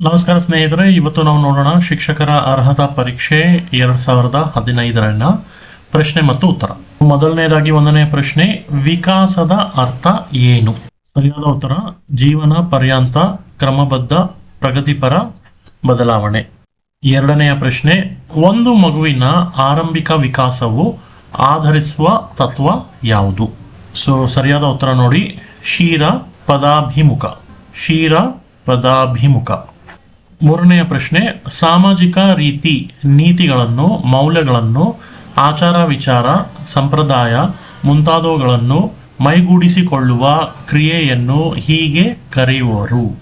ನಮಸ್ಕಾರ ಸ್ನೇಹಿತರೆ, ಇವತ್ತು ನಾವು ನೋಡೋಣ ಶಿಕ್ಷಕರ ಅರ್ಹತಾ ಪರೀಕ್ಷೆ ಎರಡ್ ಸಾವಿರದ ಹದಿನೈದರನ್ನ ಪ್ರಶ್ನೆ ಮತ್ತು ಉತ್ತರ. ಮೊದಲನೇದಾಗಿ ಒಂದನೇ ಪ್ರಶ್ನೆ, ವಿಕಾಸದ ಅರ್ಥ ಏನು? ಸರಿಯಾದ ಉತ್ತರ, ಜೀವನ ಪರ್ಯಾಂತ ಕ್ರಮಬದ್ಧ, ಪ್ರಗತಿಪರ ಬದಲಾವಣೆ. ಎರಡನೆಯ ಪ್ರಶ್ನೆ, ಒಂದು ಮಗುವಿನ ಆರಂಭಿಕ ವಿಕಾಸವು ಆಧರಿಸುವ ತತ್ವ ಯಾವುದು? ಸೊ ಸರಿಯಾದ ಉತ್ತರ ನೋಡಿ ಶೀರ ಪದಾಭಿಮುಖ. ಶೀರ ಪದಾಭಿಮುಖ. ಮೂರನೆಯ ಪ್ರಶ್ನೆ, ಸಾಮಾಜಿಕ ರೀತಿ ನೀತಿಗಳನ್ನು, ಮೌಲ್ಯಗಳನ್ನು, ಆಚಾರ ವಿಚಾರ, ಸಂಪ್ರದಾಯ ಮುಂತಾದವುಗಳನ್ನು ಮೈಗೂಡಿಸಿಕೊಳ್ಳುವ ಕ್ರಿಯೆಯನ್ನು ಹೀಗೆ ಕರೆಯುವರು.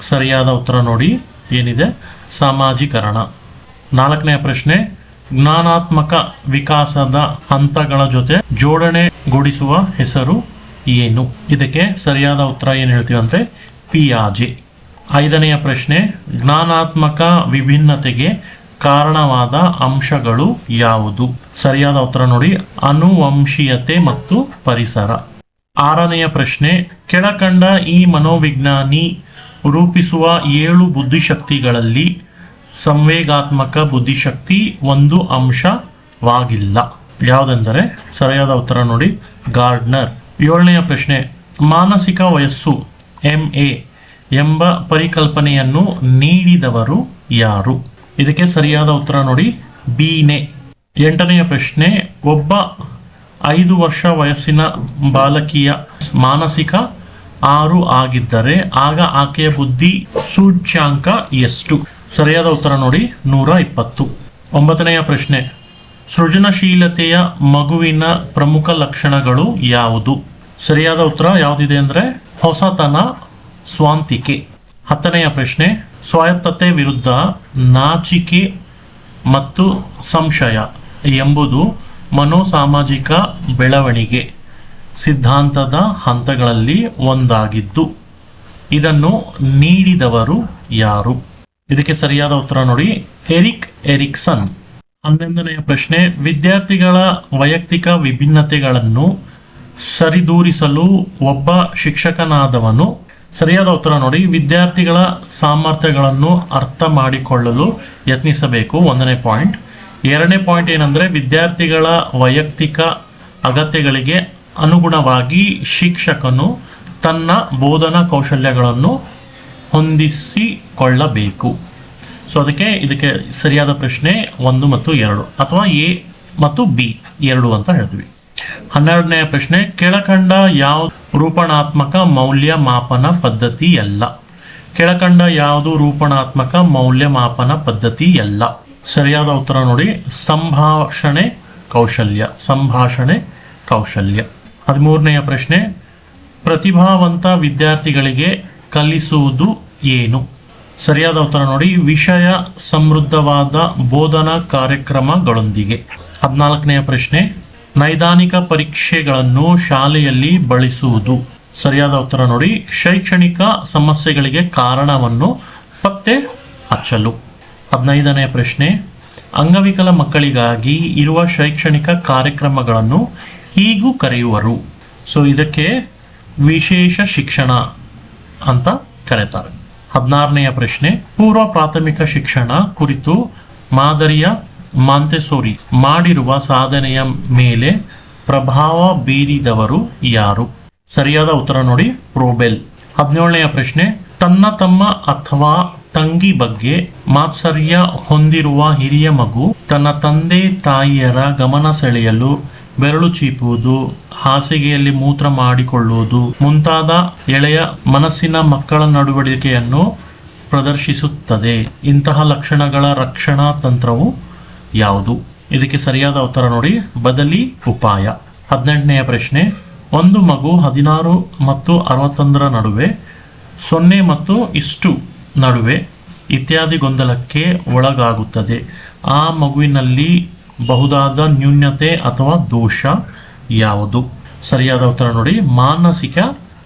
ಸರಿಯಾದ ಉತ್ತರ ನೋಡಿ, ಏನಿದೆ? ಸಾಮಾಜೀಕರಣ. ನಾಲ್ಕನೆಯ ಪ್ರಶ್ನೆ, ಜ್ಞಾನಾತ್ಮಕ ವಿಕಾಸದ ಹಂತಗಳ ಜೊತೆ ಜೋಡಣೆಗೊಳಿಸುವ ಹೆಸರು ಏನು? ಇದಕ್ಕೆ ಸರಿಯಾದ ಉತ್ತರ ಏನು ಹೇಳ್ತೀವಿ ಅಂದ್ರೆ ಪಿಯಾಜೆ. ಐದನೆಯ ಪ್ರಶ್ನೆ, ಜ್ಞಾನಾತ್ಮಕ ವಿಭಿನ್ನತೆಗೆ ಕಾರಣವಾದ ಅಂಶಗಳು ಯಾವುದು? ಸರಿಯಾದ ಉತ್ತರ ನೋಡಿ. ಅನುವಂಶೀಯತೆ ಮತ್ತು ಪರಿಸರ. ಆರನೆಯ ಪ್ರಶ್ನೆ, ಕೆಳಕಂಡ ಈ ಮನೋವಿಜ್ಞಾನಿ ರೂಪಿಸುವ ಏಳು ಬುದ್ಧಿಶಕ್ತಿಗಳಲ್ಲಿ ಸಂವೇಗಾತ್ಮಕ ಬುದ್ಧಿಶಕ್ತಿ ಒಂದು ಅಂಶವಾಗಿಲ್ಲ. ಯಾವುದೆಂದರೆ? ಸರಿಯಾದ ಉತ್ತರ ನೋಡಿ. ಗಾರ್ಡ್ನರ್. ಏಳನೆಯ ಪ್ರಶ್ನೆ, ಮಾನಸಿಕ ವಯಸ್ಸು ಎಂ ಎ ಎಂಬ ಪರಿಕಲ್ಪನೆಯನ್ನು ನೀಡಿದವರು ಯಾರು? ಇದಕ್ಕೆ ಸರಿಯಾದ ಉತ್ತರ ನೋಡಿ ಬೀನೆ ಎಂಟನೆಯ ಪ್ರಶ್ನೆ, ಒಬ್ಬ ಐದು ವರ್ಷ ವಯಸ್ಸಿನ ಬಾಲಕಿಯ ಮಾನಸಿಕ ಆರು ಆಗಿದ್ದರೆ ಆಗ ಆಕೆಯ ಬುದ್ಧಿ ಸೂಚ್ಯಾಂಕ ಎಷ್ಟು? ಸರಿಯಾದ ಉತ್ತರ ನೋಡಿ, ನೂರ ಇಪ್ಪತ್ತು. ಒಂಬತ್ತನೆಯ ಪ್ರಶ್ನೆ, ಸೃಜನಶೀಲತೆಯ ಮಗುವಿನ ಪ್ರಮುಖ ಲಕ್ಷಣಗಳು ಯಾವುದು? ಸರಿಯಾದ ಉತ್ತರ ಯಾವುದಿದೆ ಅಂದ್ರೆ, ಹೊಸತನ ಸ್ವಾಂತಿಕೆ. ಹತ್ತನೆಯ ಪ್ರಶ್ನೆ, ಸ್ವಾಯತ್ತತೆ ವಿರುದ್ಧ ನಾಚಿಕೆ ಮತ್ತು ಸಂಶಯ ಎಂಬುದು ಮನೋಸಾಮಾಜಿಕ ಬೆಳವಣಿಗೆ ಸಿದ್ಧಾಂತದ ಹಂತಗಳಲ್ಲಿ ಒಂದಾಗಿದ್ದು, ಇದನ್ನು ನೀಡಿದವರು ಯಾರು? ಇದಕ್ಕೆ ಸರಿಯಾದ ಉತ್ತರ ನೋಡಿ, ಎರಿಕ್ ಎರಿಕ್ಸನ್. ಹನ್ನೊಂದನೆಯ ಪ್ರಶ್ನೆ, ವಿದ್ಯಾರ್ಥಿಗಳ ವೈಯಕ್ತಿಕ ವಿಭಿನ್ನತೆಗಳನ್ನು ಸರಿದೂರಿಸಲು ಒಬ್ಬ ಶಿಕ್ಷಕನಾದವನು ಸರಿಯಾದ ಉತ್ತರ ನೋಡಿ. ವಿದ್ಯಾರ್ಥಿಗಳ ಸಾಮರ್ಥ್ಯಗಳನ್ನು ಅರ್ಥ ಮಾಡಿಕೊಳ್ಳಲು ಯತ್ನಿಸಬೇಕು. ಒಂದನೇ ಪಾಯಿಂಟ್. ಎರಡನೇ ಪಾಯಿಂಟ್ ಏನಂದ್ರೆ, ವಿದ್ಯಾರ್ಥಿಗಳ ವೈಯಕ್ತಿಕ ಅಗತ್ಯಗಳಿಗೆ ಅನುಗುಣವಾಗಿ ಶಿಕ್ಷಕನು ತನ್ನ ಬೋಧನಾ ಕೌಶಲ್ಯಗಳನ್ನು ಹೊಂದಿಸಿಕೊಳ್ಳಬೇಕು. ಸೊ ಅದಕ್ಕೆ ಇದಕ್ಕೆ ಸರಿಯಾದ ಪ್ರಶ್ನೆ ಒಂದು ಮತ್ತು ಎರಡು ಅಥವಾ ಎ ಮತ್ತು ಬಿ ಎರಡು ಅಂತ ಹೇಳಿದ್ವಿ ಹನ್ನೆರಡನೆಯ ಪ್ರಶ್ನೆ, ಕೆಳಕಂಡ ಯಾವ ರೂಪಣಾತ್ಮಕ ಮೌಲ್ಯಮಾಪನ ಪದ್ಧತಿ ಅಲ್ಲ ಕೆಳಕಂಡ ಯಾವುದು ರೂಪಣಾತ್ಮಕ ಮೌಲ್ಯಮಾಪನ ಪದ್ಧತಿ ಅಲ್ಲ ಸರಿಯಾದ ಉತ್ತರ ನೋಡಿ. ಸಂಭಾಷಣೆ ಕೌಶಲ್ಯ. ಸಂಭಾಷಣೆ ಕೌಶಲ್ಯ. ಹದಿಮೂರನೆಯ ಪ್ರಶ್ನೆ. ಪ್ರತಿಭಾವಂತ ವಿದ್ಯಾರ್ಥಿಗಳಿಗೆ ಕಲಿಸುವುದು ಏನು? ಸರಿಯಾದ ಉತ್ತರ ನೋಡಿ. ವಿಷಯ ಸಮೃದ್ಧವಾದ ಬೋಧನಾ ಕಾರ್ಯಕ್ರಮಗಳೊಂದಿಗೆ. ಹದಿನಾಲ್ಕನೆಯ ಪ್ರಶ್ನೆ. ನೈದಾನಿಕ ಪರೀಕ್ಷೆಗಳನ್ನು ಶಾಲೆಯಲ್ಲಿ ಬಳಸುವುದು. ಸರಿಯಾದ ಉತ್ತರ ನೋಡಿ. ಶೈಕ್ಷಣಿಕ ಸಮಸ್ಯೆಗಳಿಗೆ ಕಾರಣವನ್ನು ಪತ್ತೆ ಹಚ್ಚಲು. ಹದಿನೈದನೆಯ ಪ್ರಶ್ನೆ. ಅಂಗವಿಕಲ ಮಕ್ಕಳಿಗಾಗಿ ಇರುವ ಶೈಕ್ಷಣಿಕ ಕಾರ್ಯಕ್ರಮಗಳನ್ನು ಹೀಗೂ ಕರೆಯುವರು. ಸೊ ಇದಕ್ಕೆ ವಿಶೇಷ ಶಿಕ್ಷಣ ಅಂತ ಕರೀತಾರೆ. ಹದಿನಾರನೆಯ ಪ್ರಶ್ನೆ. ಪೂರ್ವ ಪ್ರಾಥಮಿಕ ಶಿಕ್ಷಣ ಕುರಿತು ಮಾದರಿಯ ಮಾಂತೆಸೋರಿ ಮಾಡಿರುವ ಸಾಧನೆಯ ಮೇಲೆ ಪ್ರಭಾವ ಬೀರಿದವರು ಯಾರು? ಸರಿಯಾದ ಉತ್ತರ ನೋಡಿ, ಪ್ರೋಬೆಲ್. ಹದಿನೇಳನೆಯ ಪ್ರಶ್ನೆ, ತನ್ನ ತಮ್ಮ ಅಥವಾ ತಂಗಿ ಬಗ್ಗೆ ಮಾತ್ಸರ್ಯ ಹೊಂದಿರುವ ಹಿರಿಯ ಮಗು ತನ್ನ ತಂದೆ ತಾಯಿಯರ ಗಮನ ಸೆಳೆಯಲು ಬೆರಳು ಚೀಪುವುದು, ಹಾಸಿಗೆಯಲ್ಲಿ ಮೂತ್ರ ಮಾಡಿಕೊಳ್ಳುವುದು ಮುಂತಾದ ಎಳೆಯ ಮನಸ್ಸಿನ ಮಕ್ಕಳ ನಡವಳಿಕೆಯನ್ನು ಪ್ರದರ್ಶಿಸುತ್ತದೆ. ಇಂತಹ ಲಕ್ಷಣಗಳ ರಕ್ಷಣಾ ತಂತ್ರವು ಯಾವುದು? ಇದಕ್ಕೆ ಸರಿಯಾದ ಉತ್ತರ ನೋಡಿ. ಬದಲಿ ಉಪಾಯ. ಹದಿನೆಂಟನೆಯ ಪ್ರಶ್ನೆ. ಒಂದು ಮಗು ಹದಿನಾರು ಮತ್ತು ಅರವತ್ತೊಂದರ ನಡುವೆ, ಸೊನ್ನೆ ಮತ್ತು ಇಷ್ಟು ನಡುವೆ ಇತ್ಯಾದಿ ಗೊಂದಲಕ್ಕೆ ಒಳಗಾಗುತ್ತದೆ. ಆ ಮಗುವಿನಲ್ಲಿ ಬಹುದಾದ ನ್ಯೂನ್ಯತೆ ಅಥವಾ ದೋಷ ಯಾವುದು? ಸರಿಯಾದ ಉತ್ತರ ನೋಡಿ. ಮಾನಸಿಕ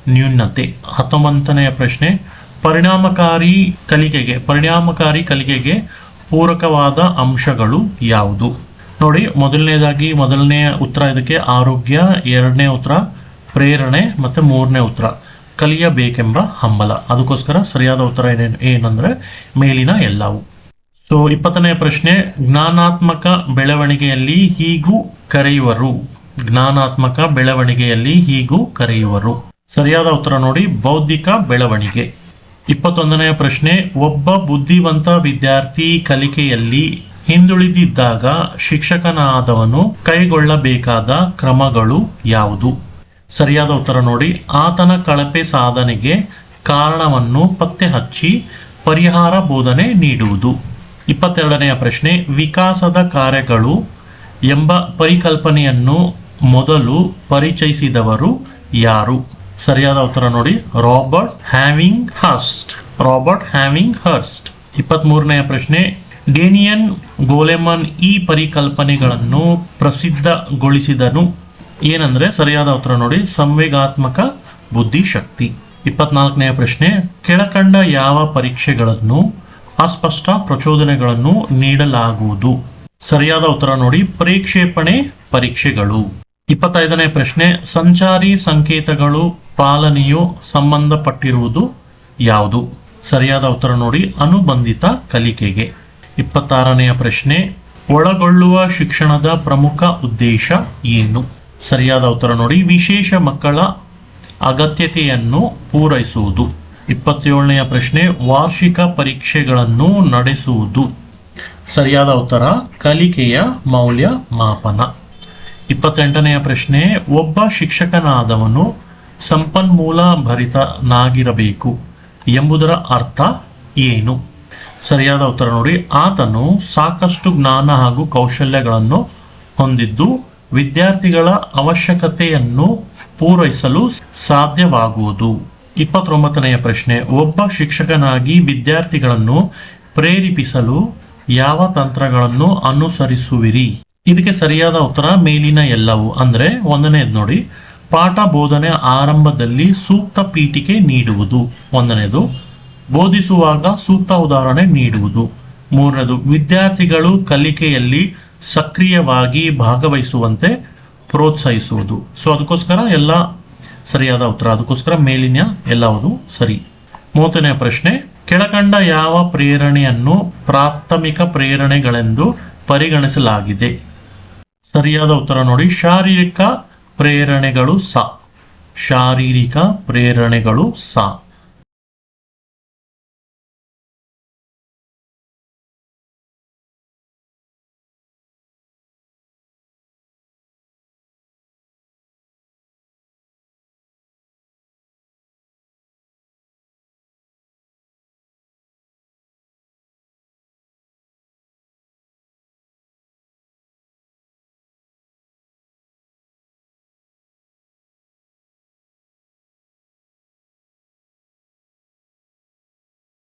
ನ್ಯೂನ್ಯತೆ ಹತ್ತೊಂಬತ್ತನೆಯ ಪ್ರಶ್ನೆ. ಪರಿಣಾಮಕಾರಿ ಕಲಿಕೆಗೆ ಪರಿಣಾಮಕಾರಿ ಕಲಿಕೆಗೆ ಪೂರಕವಾದ ಅಂಶಗಳು ಯಾವುದು? ನೋಡಿ, ಮೊದಲನೇದಾಗಿ, ಮೊದಲನೇ ಉತ್ತರ ಇದಕ್ಕೆ ಆರೋಗ್ಯ, ಎರಡನೇ ಉತ್ತರ ಪ್ರೇರಣೆ, ಮತ್ತೆ ಮೂರನೇ ಉತ್ತರ ಕಲಿಯಬೇಕೆಂಬ ಹಂಬಲ. ಅದಕ್ಕೋಸ್ಕರ ಸರಿಯಾದ ಉತ್ತರ ಏನೇನು, ಏನಂದ್ರೆ ಮೇಲಿನ ಎಲ್ಲವು. ಸೊ ಇಪ್ಪತ್ತನೆಯ ಪ್ರಶ್ನೆ, ಜ್ಞಾನಾತ್ಮಕ ಬೆಳವಣಿಗೆಯಲ್ಲಿ ಹೀಗೂ ಕರೆಯುವರು. ಜ್ಞಾನಾತ್ಮಕ ಬೆಳವಣಿಗೆಯಲ್ಲಿ ಹೀಗೂ ಕರೆಯುವರು. ಸರಿಯಾದ ಉತ್ತರ ನೋಡಿ, ಬೌದ್ಧಿಕ ಬೆಳವಣಿಗೆ. ಇಪ್ಪತ್ತೊಂದನೆಯ ಪ್ರಶ್ನೆ, ಒಬ್ಬ ಬುದ್ಧಿವಂತ ವಿದ್ಯಾರ್ಥಿ ಕಲಿಕೆಯಲ್ಲಿ ಹಿಂದುಳಿದಿದ್ದಾಗ ಶಿಕ್ಷಕನಾದವನು ಕೈಗೊಳ್ಳಬೇಕಾದ ಕ್ರಮಗಳು ಯಾವುದು? ಸರಿಯಾದ ಉತ್ತರ ನೋಡಿ. ಆತನ ಕಳಪೆ ಸಾಧನೆಗೆ ಕಾರಣವನ್ನು ಪತ್ತೆ ಹಚ್ಚಿ ಪರಿಹಾರ ಬೋಧನೆ ನೀಡುವುದು. ಇಪ್ಪತ್ತೆರಡನೆಯ ಪ್ರಶ್ನೆ, ವಿಕಾಸದ ಕಾರ್ಯಗಳು ಎಂಬ ಪರಿಕಲ್ಪನೆಯನ್ನು ಮೊದಲು ಪರಿಚಯಿಸಿದವರು ಯಾರು? ಸರಿಯಾದ ಉತ್ತರ ನೋಡಿ. Robert Havighurst Robert Havighurst ಇಪ್ಪತ್ಮೂರನೆಯ ಪ್ರಶ್ನೆ. ಡೇನಿಯನ್ ಗೋಲೆಮನ್ ಈ ಪರಿಕಲ್ಪನೆಗಳನ್ನು ಪ್ರಸಿದ್ಧಗೊಳಿಸಿದನು. ಏನಂದ್ರೆ ಸರಿಯಾದ ಉತ್ತರ ನೋಡಿ. ಸಂವೇಗಾತ್ಮಕ ಬುದ್ಧಿಶಕ್ತಿ. ಇಪ್ಪತ್ನಾಲ್ಕನೆಯ ಪ್ರಶ್ನೆ. ಕೆಳಕಂಡ ಯಾವ ಪರೀಕ್ಷೆಗಳನ್ನು ಅಸ್ಪಷ್ಟ ಪ್ರಚೋದನೆಗಳನ್ನು ನೀಡಲಾಗುವುದು? ಸರಿಯಾದ ಉತ್ತರ ನೋಡಿ. ಪ್ರೇಕ್ಷೇಪಣೆ ಪರೀಕ್ಷೆಗಳು. ಇಪ್ಪತ್ತೈದನೇ ಪ್ರಶ್ನೆ, ಸಂಚಾರಿ ಸಂಕೇತಗಳು ಪಾಲನೆಯು ಸಂಬಂಧಪಟ್ಟಿರುವುದು ಯಾವುದು? ಸರಿಯಾದ ಉತ್ತರ ನೋಡಿ, ಅನುಬಂಧಿತ ಕಲಿಕೆಗೆ. ಇಪ್ಪತ್ತಾರನೆಯ ಪ್ರಶ್ನೆ, ಒಳಗೊಳ್ಳುವ ಶಿಕ್ಷಣದ ಪ್ರಮುಖ ಉದ್ದೇಶ ಏನು? ಸರಿಯಾದ ಉತ್ತರ ನೋಡಿ, ವಿಶೇಷ ಮಕ್ಕಳ ಅಗತ್ಯತೆಯನ್ನು ಪೂರೈಸುವುದು. ಇಪ್ಪತ್ತೇಳನೆಯ ಪ್ರಶ್ನೆ, ವಾರ್ಷಿಕ ಪರೀಕ್ಷೆಗಳನ್ನು ನಡೆಸುವುದು. ಸರಿಯಾದ ಉತ್ತರ, ಕಲಿಕೆಯ ಮೌಲ್ಯ ಮಾಪನ ಇಪ್ಪತ್ತೆಂಟನೆಯ ಪ್ರಶ್ನೆ, ಒಬ್ಬ ಶಿಕ್ಷಕನಾದವನು ಸಂಪನ್ಮೂಲ ಭರಿತನಾಗಿರಬೇಕು ಎಂಬುದರ ಅರ್ಥ ಏನು? ಸರಿಯಾದ ಉತ್ತರ ನೋಡಿ. ಆತನು ಸಾಕಷ್ಟು ಜ್ಞಾನ ಹಾಗೂ ಕೌಶಲ್ಯಗಳನ್ನು ಹೊಂದಿದ್ದು ವಿದ್ಯಾರ್ಥಿಗಳ ಅವಶ್ಯಕತೆಯನ್ನು ಪೂರೈಸಲು ಸಾಧ್ಯವಾಗುವುದು. ಇಪ್ಪತ್ತೊಂಬತ್ತನೆಯ ಪ್ರಶ್ನೆ, ಒಬ್ಬ ಶಿಕ್ಷಕನಾಗಿ ವಿದ್ಯಾರ್ಥಿಗಳನ್ನು ಪ್ರೇರೇಪಿಸಲು ಯಾವ ತಂತ್ರಗಳನ್ನು ಅನುಸರಿಸುವಿರಿ? ಇದಕ್ಕೆ ಸರಿಯಾದ ಉತ್ತರ ಮೇಲಿನ ಎಲ್ಲವು. ಅಂದರೆ ಒಂದನೇದು ನೋಡಿ, ಪಾಠ ಬೋಧನೆ ಆರಂಭದಲ್ಲಿ ಸೂಕ್ತ ಪೀಠಿಕೆ ನೀಡುವುದು. ಒಂದನೇದು ಬೋಧಿಸುವಾಗ ಸೂಕ್ತ ಉದಾಹರಣೆ ನೀಡುವುದು. ಮೂರನೇದು ವಿದ್ಯಾರ್ಥಿಗಳು ಕಲಿಕೆಯಲ್ಲಿ ಸಕ್ರಿಯವಾಗಿ ಭಾಗವಹಿಸುವಂತೆ ಪ್ರೋತ್ಸಾಹಿಸುವುದು. ಸೊ ಅದಕ್ಕೋಸ್ಕರ ಎಲ್ಲ ಸರಿಯಾದ ಉತ್ತರ. ಅದಕ್ಕೋಸ್ಕರ ಮೇಲಿನ ಎಲ್ಲವುದು ಸರಿ. ಮೂವತ್ತನೆಯ ಪ್ರಶ್ನೆ, ಕೆಳಕಂಡ ಯಾವ ಪ್ರೇರಣೆಯನ್ನು ಪ್ರಾಥಮಿಕ ಪ್ರೇರಣೆಗಳೆಂದು ಪರಿಗಣಿಸಲಾಗಿದೆ? ಸರಿಯಾದ ಉತ್ತರ ನೋಡಿ. ಶಾರೀರಿಕ ಪ್ರೇರಣೆಗಳು ಸ. ಶಾರೀರಿಕ ಪ್ರೇರಣೆಗಳು ಸ.